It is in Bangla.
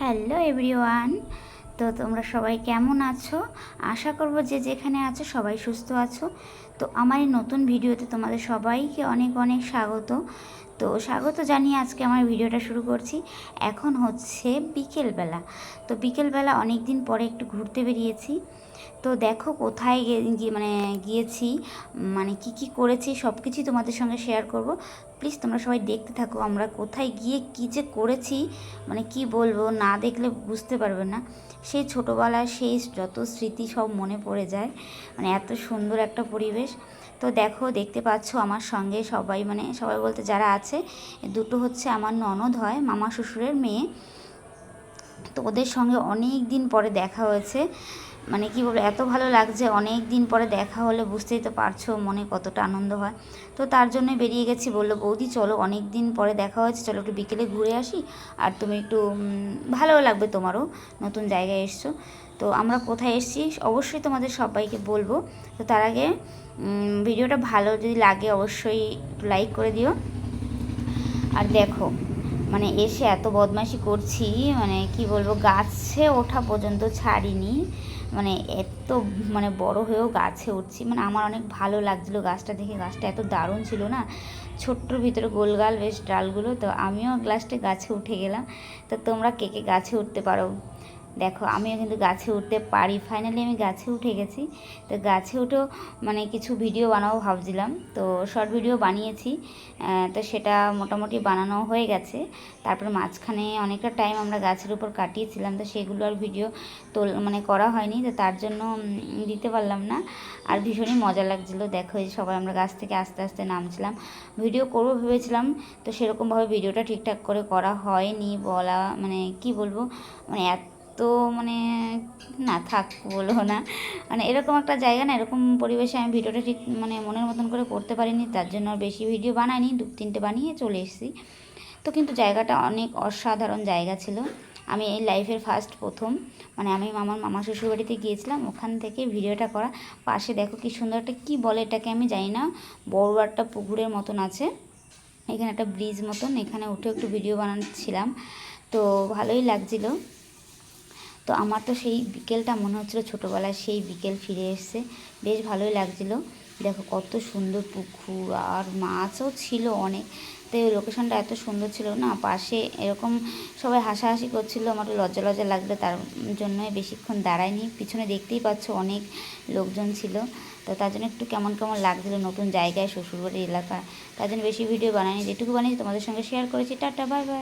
হ্যালো এভরিওয়ান তো তোমরা সবাই কেমন আছো? আশা করব যে যেখানে আছো সবাই সুস্থ আছো। তো আমার এই নতুন ভিডিওতে তোমাদের সবাইকে অনেক অনেক স্বাগত। তো স্বাগত জানিয়ে আজকে আমার ভিডিওটা শুরু করছি। এখন হচ্ছে বিকেলবেলা। তো বিকেলবেলা অনেক দিন পরে একটু ঘুরতে বেরিয়েছি। তো দেখো কোথায় মানে গিয়েছি মানে কি কি করেছি সব কিছুই তোমাদের সঙ্গে শেয়ার করব। প্লিজ তোমরা সবাই দেখতে থাকো আমরা কোথায় গিয়ে কি যে করেছি মানে কি বলব না দেখলে বুঝতে পারবে না। সেই ছোটোবেলার সেই যত স্মৃতি সব মনে পড়ে যায়। মানে এত সুন্দর একটা পরিবেশ। তো দেখো, দেখতে পাচ্ছ আমার সঙ্গে সবাই মানে সবাই বলতে যারা আছে দুটো হচ্ছে আমার ননদ হয়, মামা শ্বশুরের মেয়ে। তো ওদের সঙ্গে অনেক দিন পরে দেখা হয়েছে। মানে কি বলব, এত ভালো লাগছে, অনেক দিন পরে দেখা হলে বুঝতেই তো পারছ মনে কতটা আনন্দ হয়। তো তার জন্য বেরিয়ে গেছি, বলল, বৌদি, চলো, অনেক দিন পরে দেখা হয়েছে, চলো একটু বিকেলে ঘুরে আসি, আর তুমি একটু ভালোও লাগবে তোমারও, নতুন জায়গায় এসছো। তো আমরা কোথায় এসেছি, অবশ্যই তোমাদের সবাইকে বলব। তো তার আগে ভিডিওটা ভালো যদি লাগে অবশ্যই লাইক করে দিও। আর দেখো মানে এসে এত বদমাশি করছি মানে কি বলব, গাছে ওঠা পর্যন্ত ছাড়িনি। মানে এত মানে বড় হয়েও গাছে উঠছি। মানে আমার অনেক ভালো লাগছিল গাছটা দেখে। গাছটা এত দারুণ ছিল না? ছোট্টর ভিতরে গোলগাল বেশ ডালগুলো। তো আমিও গ্লাসটা গাছে উঠে গেলাম। তো তোমরা কে কে গাছে উঠতে পারো? দেখো, আমিও কিন্তু গাছে উঠতে পারি। ফাইনালি আমি গাছে উঠে গেছি। তো গাছে উঠেও মানে কিছু ভিডিও বানাবো ভাবছিলাম। তো শর্ট ভিডিও বানিয়েছি। তো সেটা মোটামুটি বানানো হয়ে গেছে। তারপর মাঝখানে অনেকটা টাইম আমরা গাছের উপর কাটিয়েছিলাম। তো সেগুলো আর ভিডিও তোল মানে করা হয়নি। তো তার জন্য দিতে পারলাম না। আর ভীষণই মজা লাগছিল। দেখো, এই সবাই আমরা গাছ থেকে আস্তে আস্তে নামছিলাম। ভিডিও করব ভেবেছিলাম। তো সেরকমভাবে ভিডিওটা ঠিকঠাক করে করা হয়নি বলা মানে কি বলব? মানে এত মানে না থাক বলব না। মানে এরকম একটা জায়গা না, এরকম পরিবেশে আমি ভিডিওটা ঠিক মানে মনের মতন করে করতে পারিনি, তার জন্য আর বেশি ভিডিও বানাইনি, দু তিনটে বানিয়ে চলে এসেছি। তো কিন্তু জায়গাটা অনেক অসাধারণ জায়গা ছিল। আমি এই লাইফের ফার্স্ট প্রথম। মানে আমি আমার মামা শ্বশুর বাড়িতে গিয়েছিলাম, ওখান থেকে ভিডিওটা করা। পাশে দেখো কি সুন্দর একটা, কী বলে এটাকে আমি জানি না, বড় একটা পুকুরের মতন আছে। এখানে একটা ব্রিজ মতন, এখানে উঠে একটু ভিডিও বানাচ্ছিলাম। তো ভালোই লাগছিল। তো আমার তো সেই বিকেলটা মনে হচ্ছিল ছোটোবেলায় সেই বিকেল ফিরে এসছে। বেশ ভালোই লাগছিল। দেখো কত সুন্দর পুকুর আর মাছও ছিল অনেক। তো এই লোকেশনটা এত সুন্দর ছিল না, পাশে এরকম সবাই হাসাহাসি করছিল আমার লজ্জা লজ্জা লাগল, তার জন্যই বেশিক্ষণ দাঁড়ায়নি। পিছনে দেখতেই পাচ্ছ অনেক লোকজন ছিল। তো তার জন্য একটু কেমন কেমন লাগছিল নতুন জায়গায়, শ্বশুরবাড়ির এলাকা। তার জন্য বেশি ভিডিও বানাইনি, যেটুকু বানিয়েছি তোমাদের সঙ্গে শেয়ার করেছি। Tata bye bye